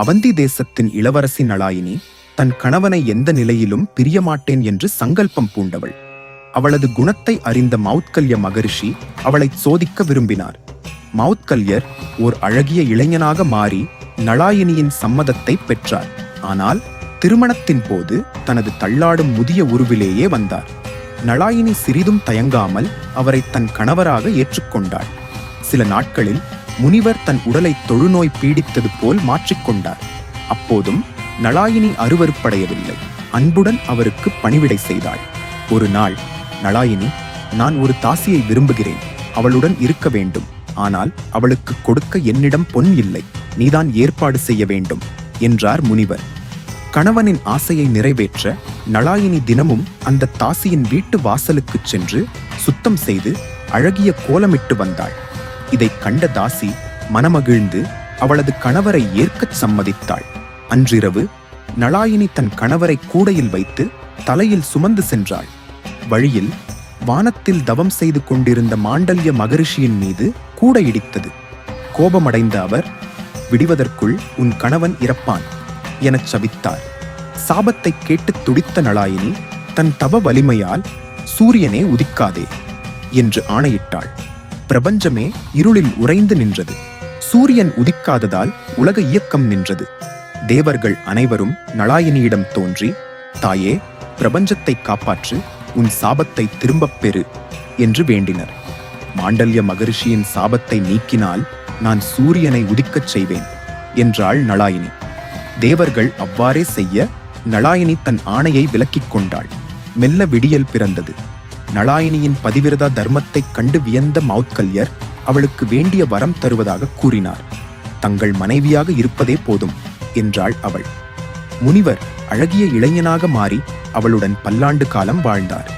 அவந்தி தேசத்தின் இளவரசி நளாயினி தன் கணவனை எந்த நிலையிலும் பிரியமாட்டேன் என்று சங்கல்பம் பூண்டவள். அவளது குணத்தை அறிந்த மௌத்கல்ய மகரிஷி அவளை சோதிக்க விரும்பினார். மௌத்கல்யர் ஓர் அழகிய இளைஞனாக மாறி நளாயினியின் சம்மதத்தை பெற்றார். ஆனால் திருமணத்தின் போது தனது தள்ளாடும் முதிய உருவிலேயே வந்தார். நளாயினி சிறிதும் தயங்காமல் அவரை தன் கணவராக ஏற்றுக்கொண்டாள். சில நாட்களில் முனிவர் தன் உடலை தொழுநோய் பீடித்தது போல் மாற்றிக்கொண்டார். அப்போதும் நளாயினி அருவருப்படையவில்லை. அன்புடன் அவருக்கு பணிவிடை செய்தாள். ஒரு நாள் நளாயினி நான் ஒரு தாசியை விரும்புகிறேன். அவளுடன் இருக்க வேண்டும். ஆனால் அவளுக்கு கொடுக்க என்னிடம் பொன் இல்லை. நீதான் ஏற்பாடு செய்ய வேண்டும் என்றார் முனிவர். கணவனின் ஆசையை நிறைவேற்ற நளாயினி தினமும் அந்த தாசியின் வீட்டு வாசலுக்குச் சென்று சுத்தம் செய்து அழகிய கோலமிட்டு வந்தாள். இதை கண்ட தாசி மனமகிழ்ந்து அவளது கணவரை ஏற்கச் சம்மதித்தாள். அன்றிரவு நளாயினி தன் கணவரை கூடையில் வைத்து தலையில் சுமந்து சென்றாள். வழியில் வானத்தில் தவம் செய்து கொண்டிருந்த மாண்டல்ய மகரிஷியின் மீது கூட இடித்தது கோபமடைந்த அவர் விடிவதற்குள் உன் கணவன் இறப்பான் எனச் சபித்தார். சாபத்தை கேட்டு துடித்த நளாயினி தன் தவ வலிமையால் சூரியனே உதிக்காதே என்று ஆணையிட்டாள். பிரபஞ்சமே இருளில் உறைந்து நின்றது. சூரியன் உதிக்காததால் உலக இயக்கம் நின்றது. தேவர்கள் அனைவரும் நளாயினியிடம் தோன்றி தாயே பிரபஞ்சத்தை காப்பாற்று உன் சாபத்தை திரும்பப் பெறு என்று வேண்டினர். மாண்டல்ய மகரிஷியின் சாபத்தை நீக்கினால் நான் சூரியனை உதிக்கச் செய்வேன் என்றாள் நளாயினி தேவர்கள் அவ்வாறே செய்ய நலாயினி தன் ஆணையை விலக்கிக் கொண்டாள். மெல்ல விடியல் பிறந்தது. நளாயினியின் பதிவிரதா தர்மத்தைக் கண்டு வியந்த மௌத்கல்யர் அவளுக்கு வேண்டிய வரம் தருவதாக கூறினார். தங்கள் மனைவியாக இருப்பதே போதும் என்றாள் அவள். முனிவர் அழகிய இளைஞனாக மாறி அவளுடன் பல்லாண்டு காலம் வாழ்ந்தார்.